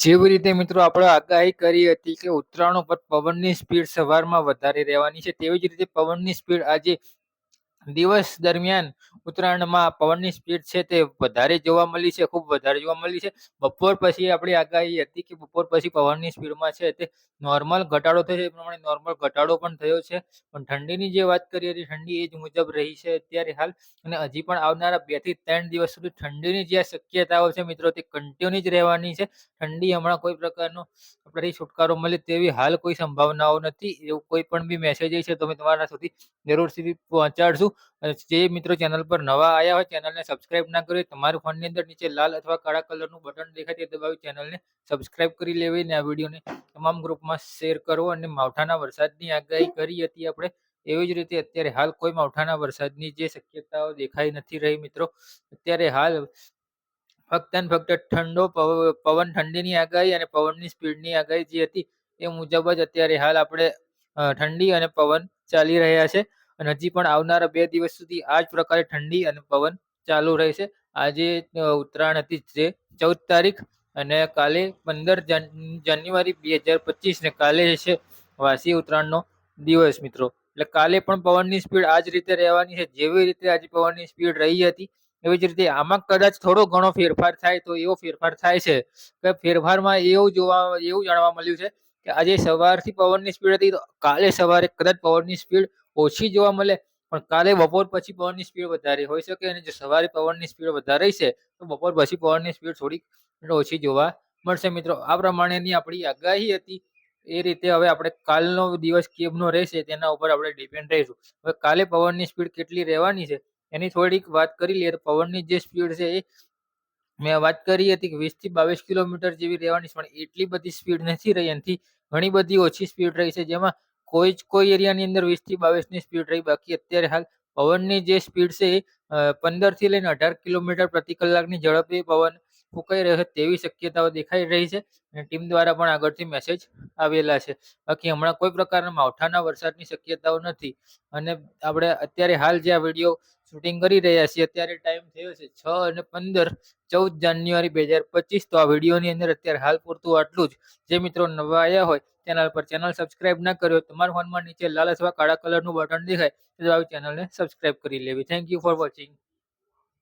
જેવી રીતે મિત્રો આપણે આગાહી કરી હતી કે ઉત્તરાયણ ઉપર પવનની સ્પીડ સવારમાં વધારે રહેવાની છે, તેવી જ રીતે પવનની સ્પીડ આજે દિવસ દરમિયાન ઉત્તરાયણમાં પવનની સ્પીડ છે તે વધારે જોવા મળી છે, ખૂબ વધારે જોવા મળી છે. બપોર પછી આપણી આગાહી હતી કે બપોર પછી પવનની સ્પીડમાં છે તે નોર્મલ ઘટાડો થયો એ પ્રમાણે નોર્મલ ઘટાડો પણ થયો છે. પણ ઠંડીની જે વાત કરી હતી ઠંડી એ જ મુજબ રહી છે અત્યારે હાલ અને હજી પણ આવનારા બેથી ત્રણ દિવસ સુધી ઠંડીની જે શક્યતાઓ છે મિત્રો તે કન્ટિન્યુ જ રહેવાની છે. ઠંડી હમણાં કોઈ પ્રકારનો આપણાથી છુટકારો મળે તેવી હાલ કોઈ સંભાવનાઓ નથી, એવું કોઈ પણ બી મેસેજ છે તો અમે તમારા સુધી જરૂરથી પહોંચાડશું. અને જે મિત્રો ચેનલ પર નવા આવ્યા હોય, ચેનલને સબસ્ક્રાઇબ ના કરી તમારા ફોનની અંદર નીચે લાલ અથવા કાળા કલરનું બટન દેખાય તે દબાવી ચેનલને સબસ્ક્રાઇબ કરી લેવી અને આ વિડીયોને તમામ ગ્રુપમાં શેર કરવો અને માવઠાના વરસાદની આગાહી કરી હતી આપણે. એવી જ રીતે અત્યારે હાલ કોઈ માવઠાના વરસાદની જે શક્યતાઓ દેખાઈ નથી રહી મિત્રો. અત્યારે હાલ ફક્ત ને ફક્ત ઠંડો પવન ઠંડીની આગાહી અને પવનની સ્પીડની આગાહી જે હતી, એ મુજબ જ અત્યારે હાલ આપણે ઠંડી અને પવન ચાલી રહ્યા છે. અને હજી પણ આવનારા બે દિવસ સુધી આ જ પ્રકારે ઠંડી અને પવન ચાલુ રહેશે. આજે ઉત્તરાયણ હતી જે ચૌદ તારીખ અને કાલે પંદર જાન્યુઆરી બે હજાર પચીસ ને કાલે છે વાસી ઉત્તરાયણનો દિવસ મિત્રો. એટલે કાલે પણ પવનની સ્પીડ આ જ રીતે રહેવાની છે. જેવી રીતે આજે પવનની સ્પીડ રહી હતી, એવી જ રીતે આમાં કદાચ થોડો ઘણો ફેરફાર થાય તો એવો ફેરફાર થાય છે. કે ફેરફારમાં એવું જોવા, એવું જાણવા મળ્યું છે કે આજે સવારથી પવનની સ્પીડ હતી તો કાલે સવારે કદાચ પવનની સ્પીડ ઓછી જોવા મળે, પણ કાલે બપોર પછી પવનની સ્પીડ વધારે હોઈ શકે અને જો સવારે પવનની સ્પીડ વધારે છે, તો બપોર પછી પવનની સ્પીડ થોડીક ઓછી જોવા મળશે. મિત્રો, આ પ્રમાણેની આપણી આગાહી હતી. એ રીતે હવે આપણે કાલનો દિવસ કેમનો રહેશે તેના ઉપર આપણે ડિપેન્ડ રહીશું. હવે કાલે પવનની સ્પીડ કેટલી રહેવાની છે, એની થોડીક વાત કરી લઈએ. તો પવનની જે સ્પીડ છે એ મેં વાત કરી હતી કે વીસથી બાવીસ કિલોમીટર જેવી રહેવાની પણ એટલી બધી સ્પીડ નથી રહી. એનાથી ઘણી બધી ઓછી સ્પીડ રહી છે, જેમાં કોઈ જ કોઈ એરિયાની અંદર વીસથી બાવીસની સ્પીડ રહી. બાકી અત્યારે હાલ પવનની જે સ્પીડ છે એ પંદરથી લઈને અઢાર કિલોમીટર પ્રતિ કલાકની ઝડપે પવન ફૂંકાઈ રહ્યો છે તેવી શક્યતાઓ દેખાઈ રહી છે અને ટીમ દ્વારા પણ આગળથી મેસેજ આવેલા છે. બાકી હમણાં કોઈ પ્રકારના માવઠાના વરસાદની શક્યતાઓ નથી અને આપણે અત્યારે હાલ જે આ વીડિયો શૂટિંગ કરી રહ્યા છીએ અત્યારે ટાઈમ થયો છે છ અને પંદર ચૌદ જાન્યુઆરી બે હજાર પચીસ. તો આ વિડીયોની અંદર અત્યારે હાલ પૂરતું આટલું જ. જે મિત્રો નવા આવ્યા હોય ચેનલ પર ચેનલ સબસ્ક્રાઇબ ના કર્યો તમારા ફોનમાં નીચે લાલ અથવા કાળા કલરનું બટન દેખાય તો આવી ચેનલને સબસ્ક્રાઇબ કરી લેવી. Thank you for watching